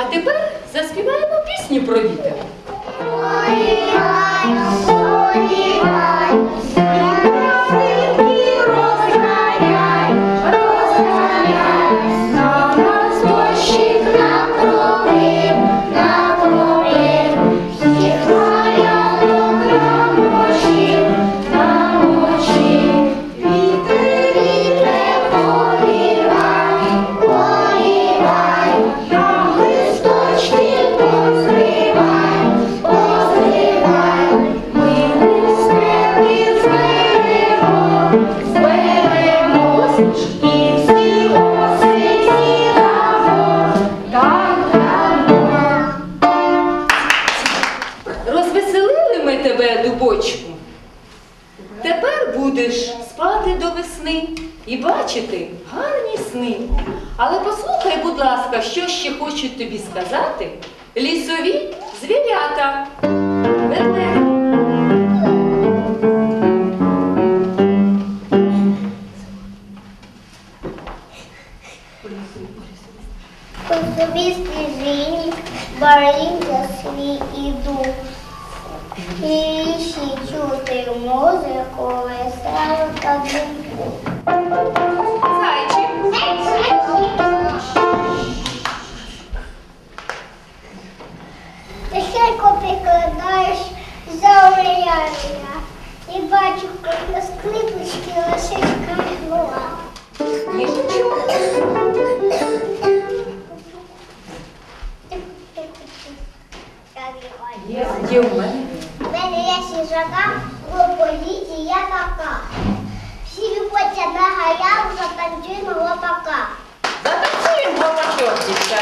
А тепер заспіваємо пісню про вітер. Тебе, дубочку. Тепер будеш спати до весни і бачити гарні сни. Але послухай, будь ласка, що ще хочуть тобі сказати лісові звірята. Собі стежині баріння свій іду. І лісі чути музику, веселу та думку. Тихенько. І бачу, на скрипочки лисичка гнула. Є, є у мене. У мене є сіжака, в політі я така. Всі любаться на галяву, затанцюємо лопака. Затанцюємо гопачок, дівчатка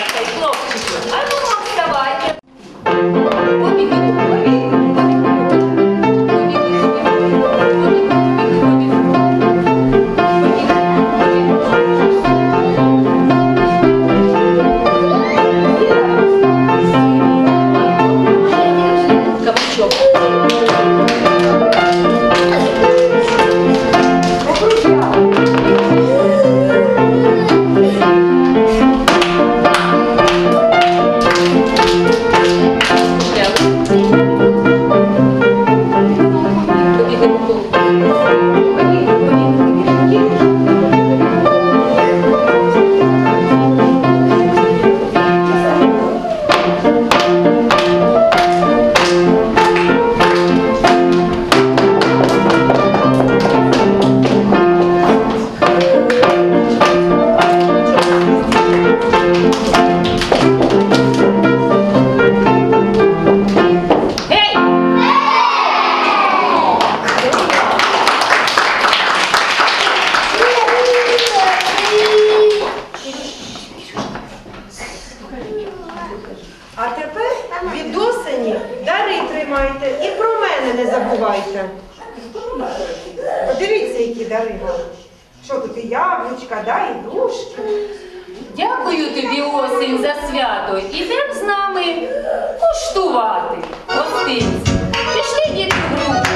бувайте. Подивіться, які дари. Що тут і яблучка, да, і грушки. Дякую тобі, осінь, за свято. Ідем з нами куштувати. Гостинці. Пішли діти в групу.